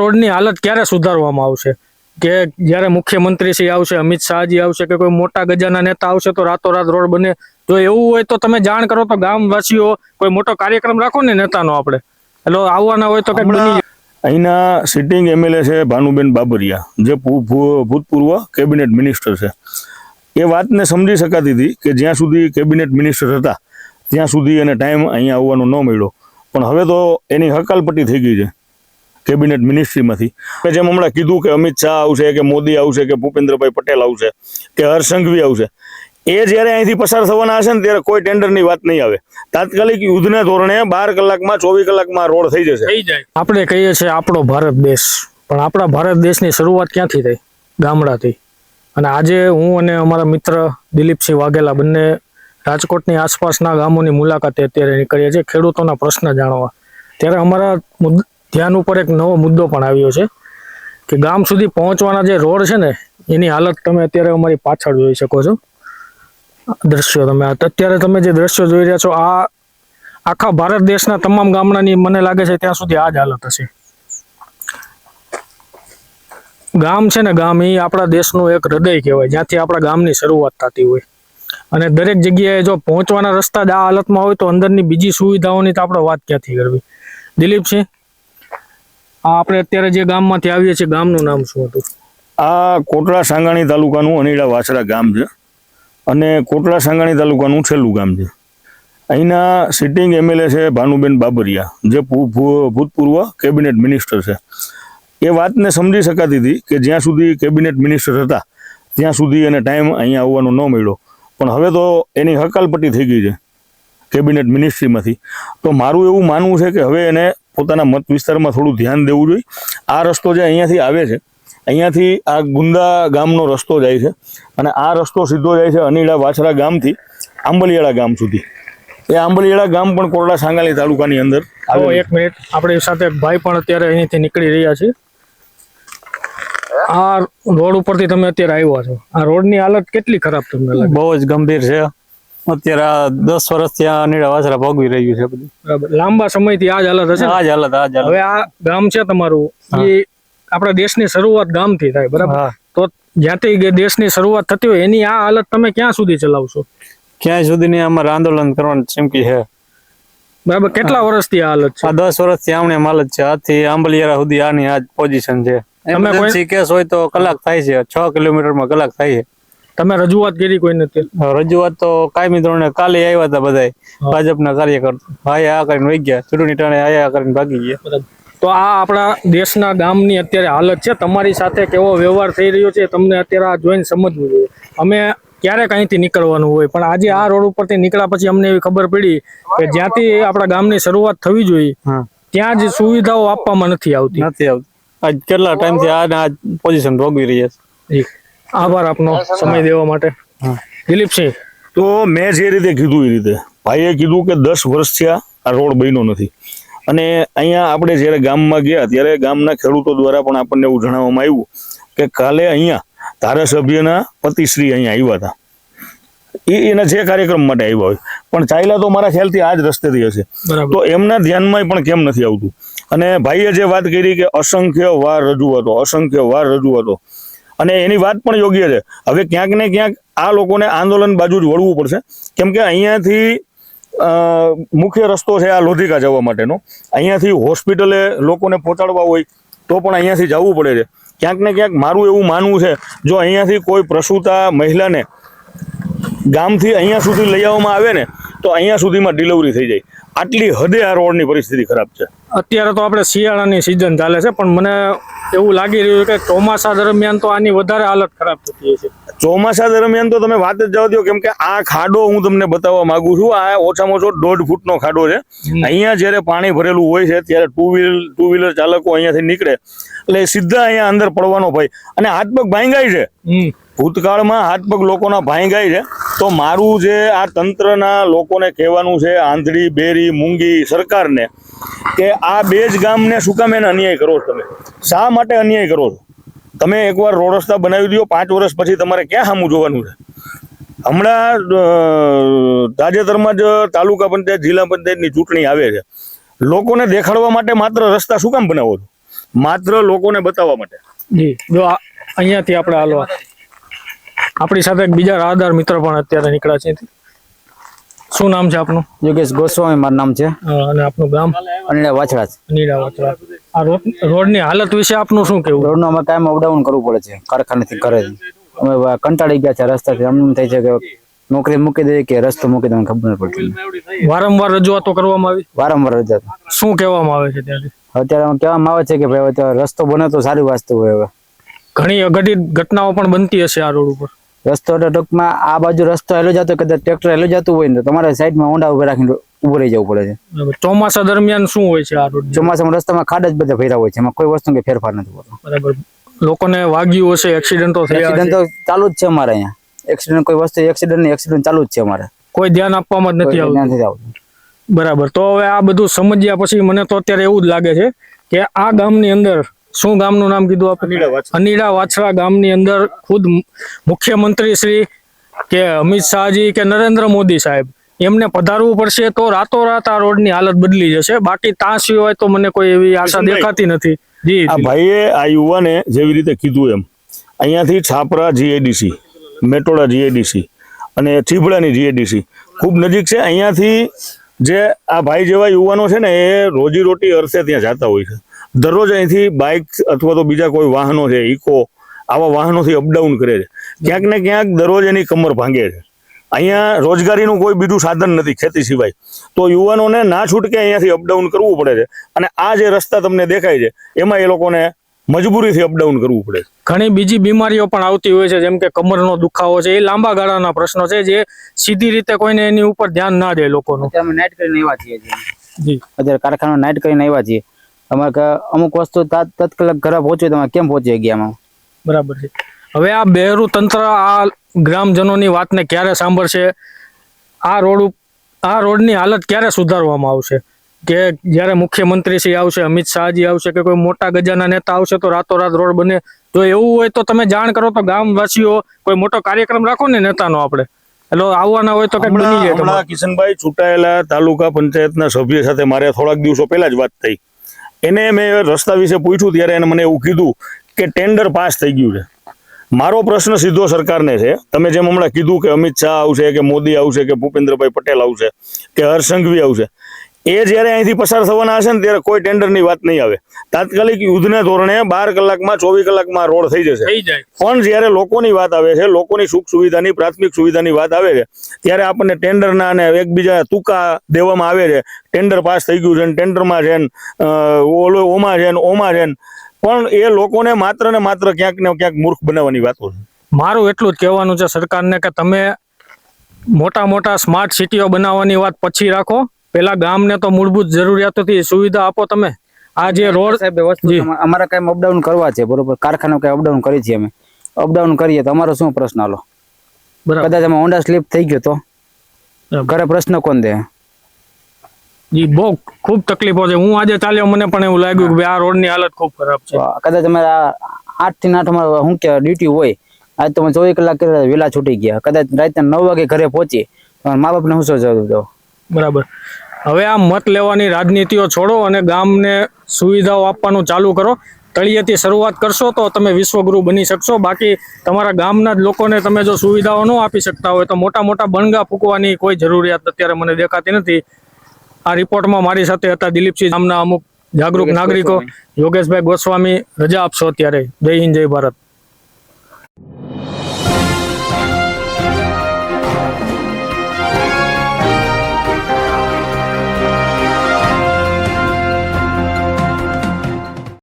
રોડની હાલત ક્યારે સુધારવામાં આવશે? કે જ્યારે મુખ્યમંત્રી શ્રી આવશે અમિત શાહજી આવશે કે કોઈ મોટા ગજાના નેતા આવશે તો રાતોરાત રોડ બને? જો એવું હોય તો તમે જાણ કરો તો ગામવાસીઓ કોઈ મોટો કાર્યક્રમ રાખો ને નેતાનો આપણે. એટલે આવવાના હોય તો કંઈક બની અહીંના સિટિંગ એમએલએ છે ભાનુબેન બાબરિયા જે ભૂતપૂર્વ કેબિનેટ મિનિસ્ટર છે. એ વાતને સમજી શકાતી હતી કે જ્યાં સુધી કેબિનેટ મિનિસ્ટર હતા ત્યાં સુધી એને ટાઈમ અહીંયા આવવાનો ન મળ્યો. પણ હવે તો એની હકાલપટ્ટી થઈ ગઈ છે. કેબિનેટ મિનિસ્ટ્રીમાંથી કે જેમ હમણાં કીધું કે અમિત શાહ આવશે કે મોદી આવશે કે ભૂપેન્દ્રભાઈ પટેલ આવશે કે હર્ષંઘવી આવશે એ જ્યારે અહીંથી પસાર થવાના હશે ને ત્યારે કોઈ ટેન્ડરની વાત નહીં આવે. તાત્કાલિક યુદ્ધના ધોરણે બાર કલાકમાં ચોવીસ કલાકમાં રોડ થઈ જશે. થઈ જાય. આપણે કહીએ છીએ આપણો ભારત દેશ પણ આપણા ભારત દેશની શરૂઆત ક્યાંથી થઈ? ગામડાથી. અને આજે હું અને અમારા મિત્ર દિલીપસિંહ વાઘેલા બંને રાજકોટની આસપાસના ગામોની મુલાકાતે અત્યારે નીકળીએ છીએ. ખેડૂતોના પ્રશ્ન જાણવા. ત્યારે અમારા મુદ્દ- ધ્યાન ઉપર એક નવો મુદ્દો પણ આવ્યો છે કે ગામ સુધી પહોંચવાના જે રોડ છે ને, એની હાલત તમે અત્યારે અમારી પાછળ જોઈ શકો છો. દ્રશ્યો તમે અત્યારે તમે જે દ્રશ્યો જોઈ રહ્યા છો, આ આખા ભારત દેશના તમામ ગામડાની મને લાગે છે ત્યાં સુધી આ જ હાલત હશે. ગામ છે ને, ગામ એ આપણા દેશનું એક હૃદય કહેવાય, જ્યાંથી આપણા ગામની શરૂઆત થતી હોય. અને દરેક જગ્યાએ જો પહોંચવાના રસ્તા જ આ હાલતમાં હોય તો અંદરની બીજી સુવિધાઓની તો આપણે વાત ક્યાંથી કરવી? દિલીપસિંહ? આ આપણે અત્યારે જે ગામમાંથી આવીએ છીએ, ગામનું નામ શું હતું? આ કોટડા સાંગાણી તાલુકાનું અનીડા વાછરા ગામ છે. અને કોટડા સાંગાણી તાલુકાનું છેલ્લું ગામ છે. અહીંના સિટિંગ એમએલએ છે ભાનુબેન બાબરિયા, જે ભૂતપૂર્વ કેબિનેટ મિનિસ્ટર છે. એ વાતને સમજી શકાતી હતી કે જ્યાં સુધી કેબિનેટ મિનિસ્ટર હતા, ત્યાં સુધી એને ટાઈમ અહીંયા આવવાનો ન મળ્યો. પણ હવે તો એની હકાલપટ્ટી થઈ ગઈ છે, કેબિનેટ મિનિસ્ટ્રીમાંથી. તો મારું એવું માનવું છે કે હવે એને પોતાના મત વિસ્તારમાં થોડું ધ્યાન દેવું જોઈએ. આ રસ્તો જે અહીંયાથી આવે છે અહીંયાથી આ ગુંદા ગામનો રસ્તો જાય છે અને આ રસ્તો સીધો જાય છે અનીડા વાછરા ગામથી આંબલિયાળા ગામ સુધી. એ આંબલિયાળા ગામ પણ કોરડા સાંગાલી તાલુકાની અંદર આવો એક મિનિટ આપણી સાથે ભાઈ પણ અત્યારે અહીંથી નીકળી રહ્યા છે. આ રોડ ઉપરથી તમે અત્યારે આવ્યા છો. આ રોડની હાલત કેટલી ખરાબ તમને લાગે? બહુ જ ગંભીર છે. અત્યારે આ દસ વર્ષથી ત્યાં નીડા વાસરા ભોગવી રહ્યું છે બધું. બરાબર. લાંબા સમયથી આ જ હાલત હશે ને? આ જ હાલત આ જ હાલત. હવે આ ગામ છે તમારું એ આપણા દેશની શરૂઆત ગામથી થાય બરાબર? હા. તો જ્યાંથી ગે- દેશની શરૂઆત થતી હોય એની આ હાલત તમે ક્યાં સુધી ચલાવશો? ક્યાંય સુધીની અમારે આંદોલન કરવાની ચીમકી છે. બરાબર કેટલા વર્ષથી આ હાલત છે? આ દસ વર્ષથી આમણે માલ જ છે. આજથી આંબલિયારા સુધી આની આ જ પોઝિશન છે. કોઈ- એમરજન્સી કેસ હોય તો કલાક થાય છે. છ કિલોમીટરમાં કલાક થાય છે. તમે રજૂઆત કરી કોઈ નથી રજૂઆત તો કાયમી ધોરણે કાલે આવ્યા હતા બધા ભાજપના કાર્યકર આયા આ કરીને વહી ગયા. ચૂંટણી ટાણે આયા કરીને ભાગી ગયા. તો આ આપણા દેશના ગામની અત્યારે હાલત છે. તમારી સાથે કેવો વ્યવહાર થઈ રહ્યો છે તમને અત્યારે આ જોઈને સમજવું જોઈએ. અમે ક્યારે અહીંથી નીકળવાનું હોય પણ આજે આ રોડ ઉપરથી નીકળ્યા પછી અમને એવી ખબર પડી કે જ્યાંથી આપણા ગામની શરૂઆત થવી જોઈએ ત્યાં જ સુવિધાઓ આપવામાં નથી આવતી. નથી આવતું. આજ કેટલા ટાઈમથી આ પોઝિશન ભોગવી રહ્યા છે. આભાર આપનો સમય દેવા માટે. દિલીપસિંહ તો મેં જે રીતે કીધું એ રીતે ભાઈએ કીધું કે દસ વર્ષ થયા આ રોડ બન્યો નથી. અને અહીંયા આપણે જ્યારે ગામમાં ગયા ત્યારે ગામના ખેડૂતો દ્વારા પણ આપણને એવું જણાવવામાં આવ્યું કે કાલે અહીંયા ધારાસભ્યના પતિશ્રી અહીંયા આવ્યા હતા. એ એના જે કાર્યક્રમ માટે આવ્યા હોય. પણ ચાઇલા તો મારા ખ્યાલથી આ જ રસ્તેથી હશે. તો એમના ધ્યાનમાં પણ કેમ નથી આવતું? અને ભાઈએ જે વાત કરી કે અસંખ્ય વાર રજૂઆતો અસંખ્ય વાર રજૂઆતો અને એની વાત પણ યોગ્ય છે. હવે ક્યાંક ને ક્યાંક આ લોકોને આંદોલન બાજુ જ વળવું પડશે. કેમ કે અહીંયાથી મુખ્ય રસ્તો છે આ લોધિકા જવા માટેનો. અહીંયાથી હોસ્પિટલે લોકોને પહોંચાડવા હોય તો પણ અહીંયાથી જવું પડે છે. ક્યાંક ને ક્યાંક મારું એવું માનવું છે, જો અહીંયાથી કોઈ પ્રસૂતા મહિલાને ગામથી અહીંયા સુધી લઈ આવવામાં આવે ને, તો અહીંયા સુધીમાં ડિલિવરી થઈ જાય. આટલી હદે આ રોડની પરિસ્થિતિ ખરાબ છે. અત્યારે તો આપણે શિયાળાની સિઝન ચાલે છે, પણ મને એવું લાગી રહ્યું છે કે ચોમાસા દરમિયાન તો આની વધારે હાલત ખરાબ થતી હશે ચોમાસા દરમિયાન તો તમે વાત જ જવા દો કેમ કે આ ખાડો હું તમને બતાવવા માંગુ છું. આ ઓછામાં ઓછો દોઢ ફૂટનો ખાડો છે. અહીંયા જ્યારે પાણી ભરેલું હોય છે ત્યારે ટુ વ્હીલ ટુ વ્હીલર ચાલકો અહીંયાથી નીકળે. એટલે સીધા અહીંયા અંદર પડવાનો ભાઈ અને હાથ પગ ભાંગાય છે. ભૂતકાળમાં હાથ પગ લોકોના ભાંગાય છે. તો મારું જે આ તંત્રના લોકોને કહેવાનું છે આંધળી બેરી મૂંગી સરકારને કે આ બે જ ગામને શું કામ એને અન્યાય કરો તમે? શા માટે અન્યાય કરો છો? તમે એકવાર રોડ રસ્તા બનાવી દો પાંચ વર્ષ પછી તમારે ક્યાં સામું જોવાનું છે? હમણાં તાજેતરમાં જ તાલુકા પંચાયત જિલ્લા પંચાયતની ચૂંટણી આવે છે. લોકોને દેખાડવા માટે માત્ર રસ્તા શું કામ બનાવો છો? માત્ર લોકોને બતાવવા માટે. જી જો અહીંયાથી આપણે હાલો. આપણી સાથે એક બીજા રાહદાર મિત્ર પણ અત્યારે નીકળ્યા છે શું નામ છે આપનું? યોગેશ ગોસ્વામી મારું નામ છે. અને આપનું ગામ? અનિડા વાછડા છે. અનીડા વાચરા આ રોડ રોડની હાલત વિશે આપનું શું કેવું રોડનું અમે કાયમ અપડાઉન કરવું પડે છે કારખાનેથી ઘરે. અમે કંટાળી ગયા છે રસ્તાથી. અમને એમ થાય છે કે નોકરી મૂકી દે કે રસ્તો મૂકી દે ખબર પડતી વારંવાર રજૂઆતો કરવામાં આવી? વારંવાર રજૂઆત. શું કહેવામાં આવે છે ત્યારે? અત્યારે કહેવામાં આવે છે કે ભાઈ હવે રસ્તો બને તો સારી વસ્તુ હોય હવે. ઘણી અઘટિત ઘટનાઓ પણ બનતી હશે આ રોડ ઉપર. રસ્તો એટલે ટૂંકમાં આ બાજુ રસ્તો હેલો જતો કદાચ ટ્રેક્ટર હેલો જતું હોય ને તમારે સાઈડમાં ઊંડા ઊભા રાખીને ઉભું રહી જવું પડે છે. ચોમાસા દરમિયાન શું હોય છે આ રોડ ચોમાસામાં રસ્તામાં ખાડા જ બધા ભર્યા હોય છે. એમાં કોઈ વસ્તુ કે ફેરફાર નથી હોતો બરાબર. લોકોને વાગ્યું હશે એક્સિડન્ટો થયા એક્સિડન્ટ તો ચાલુ જ છે અમારે અહીંયા. એક્સિડન્ટ કોઈ વસ્તુ એક્સિડન્ટની એક્સિડન્ટ ચાલુ જ છે અમારે. કોઈ ધ્યાન આપવામાં જ નથી આવતું. નથી આવતું. બરાબર. તો હવે આ બધું સમજ્યા પછી મને તો અત્યારે એવું જ લાગે છે કે આ ગામની અંદર શું ગામનું નામ કીધું આપણે. અનીડા વાછરા ગામની અંદર ખુદ મુખ્યમંત્રી શ્રી કે અમિત શાહજી કે નરેન્દ્ર મોદી સાહેબ એમને પધારવું પડશે તો રાતોરાત આ રોડની હાલત બદલી જશે. બાકી ત્યાં સિવાય તો મને કોઈ એવી આશા દેખાતી નથી. જી આ ભાઈએ આ યુવાને જેવી રીતે કીધું એમ અહીંયાથી છાપરા જીએડીસી મેટોડા જીએડીસી અને ચીભડાની જીએડીસી ખૂબ નજીક છે. અહીંયાથી જે આ ભાઈ જેવા યુવાનો છે ને એ રોજીરોટી અર્થે ત્યાં જતા હોય છે. દરરોજ અહીંથી બાઇક અથવા તો બીજા કોઈ વાહનો છે ઇકો આવા વાહનોથી અપડાઉન કરે છે. ક્યાંક ને ક્યાંક દરરોજ એની કમર ભાંગે છે. અહીંયા રોજગારીનું કોઈ બીજું સાધન નથી ખેતી સિવાય. તો યુવાનોને ના છૂટકે અહીંયાથી અપડાઉન કરવું પડે છે. અને આ જે રસ્તા તમને દેખાય છે એમાં એ લોકોને મજબૂરીથી અપડાઉન કરવું પડે છે. ઘણી બીજી બીમારીઓ પણ આવતી હોય છે જેમ કે કમરનો દુખાવો છે એ લાંબા ગાળાના પ્રશ્નો છે જે સીધી રીતે કોઈને એની ઉપર ધ્યાન ના દે લોકોનું. અમે નાઇટ કરીને આવ્યા છીએ જી. અત્યારે કારખાના નાઇટ કરીને આવ્યા છીએ. અમારે ક- અમુક વસ્તુ તાત- તત્કાલ ઘરે પહોંચ્યું તમે કેમ પહોંચી ગયા બરાબર છે. હવે આ બહેરું તંત્ર આ ગ્રામજનોની વાતને ક્યારે સાંભળશે? આ રોડ આ રોડની હાલત ક્યારે સુધારવામાં આવશે? કે જ્યારે મુખ્યમંત્રી શ્રી આવશે અમિત શાહજી આવશે કે કોઈ મોટા ગજાના નેતા આવશે તો રાતોરાત રોડ બને. જો એવું હોય તો તમે જાણ કરો તો ગામવાસીઓ કોઈ મોટો કાર્યક્રમ રાખો ને નેતાનો આપણે. એટલે આવવાના હોય તો કંઈક બની જાય કિશનભાઈ ચૂંટાયેલા તાલુકા પંચાયતના સભ્ય સાથે મારે થોડાક દિવસો પહેલા જ વાત થઈ. એને મેં રસ્તા વિશે પૂછ્યું ત્યારે એને મને એવું કીધું કે ટેન્ડર પાસ થઈ ગયું છે. મારો પ્રશ્ન સીધો સરકારને છે. તમે જેમ હમણાં કીધું કે અમિત શાહ આવશે કે મોદી આવશે કે ભૂપેન્દ્રભાઈ પટેલ આવશે કે હર્ષ આવશે એ જ્યારે અહીંથી પસાર થવાના હશે ને ત્યારે કોઈ ટેન્ડરની વાત નહીં આવે. તાત્કાલિક યુદ્ધને ધોરણે બાર કલાકમાં ચોવીસ કલાકમાં રોડ થઈ જશે. પણ જ્યારે લોકોની વાત આવે છે લોકોની સુખ સુવિધાની પ્રાથમિક સુવિધાની વાત આવે છે ત્યારે આપણને ટેન્ડરના અને એકબીજા તુકા દેવામાં આવે છે. ટેન્ડર પાસ થઈ ગયું છે ને ટેન્ડરમાં છે ઓલો ઓમાં છે ને ઓમાં છે ને પણ એ લોકોને માત્ર ને માત્ર ક્યાંક ને ક્યાંક મૂર્ખ બનાવવાની વાતો છે. મારું એટલું જ કહેવાનું છે સરકારને કે તમે મોટા મોટા સ્માર્ટ સિટીઓ બનાવવાની વાત પછી રાખો. પેલા ગામને તો મૂળભૂત જરૂરિયાતોથી સુવિધા આપો તમે. આ જે રોડ સાહેબ એ વસ્તુ અમારે કાંઈ અપડાઉન કરવા છે બરોબર? કારખાનો કઈ અપડાઉન કરી છીએ અમે. અપડાઉન કરીએ તો અમારો શું પ્રશ્ન આલો? બરાબર. કદાચ અમે ઊંડા સ્લીપ થઈ ગયો તો? ઘરે પ્રશ્ન કોણ દે? જી બહુ ખૂબ તકલીફો છે. હું આજે ચાલ્યો મને પણ એવું લાગ્યું કે આ રોડની હાલત ખૂબ ખરાબ છે. કદાચ તમે આઠથી આઠમાં શું કે ડ્યુટી હોય. આજ તો અમે ચોવીસ કલાક વહેલા છૂટી ગયા. કદાચ રાતના નવ વાગે ઘરે પહોંચી તો મા બાપને શું જવાબ દો બરાબર. હવે આ મત લેવાની રાજનીતિઓ છોડો અને ગામને સુવિધાઓ આપવાનું ચાલુ કરો. તળિયેથી શરૂઆત કરશો તો તમે વિશ્વગુરુ બની શકશો. બાકી તમારા ગામના જ લોકોને તમે જો સુવિધાઓ ન આપી શકતા હોય તો મોટા મોટા બણગા ફૂંકવાની કોઈ જરૂરિયાત અત્યારે મને દેખાતી નથી. આ રિપોર્ટમાં મારી સાથે હતા દિલીપસિંહ નામના અમુક જાગૃત નાગરિકો યોગેશભાઈ ગોસ્વામી રજા આપશો અત્યારે. જય હિન્દ જય ભારત.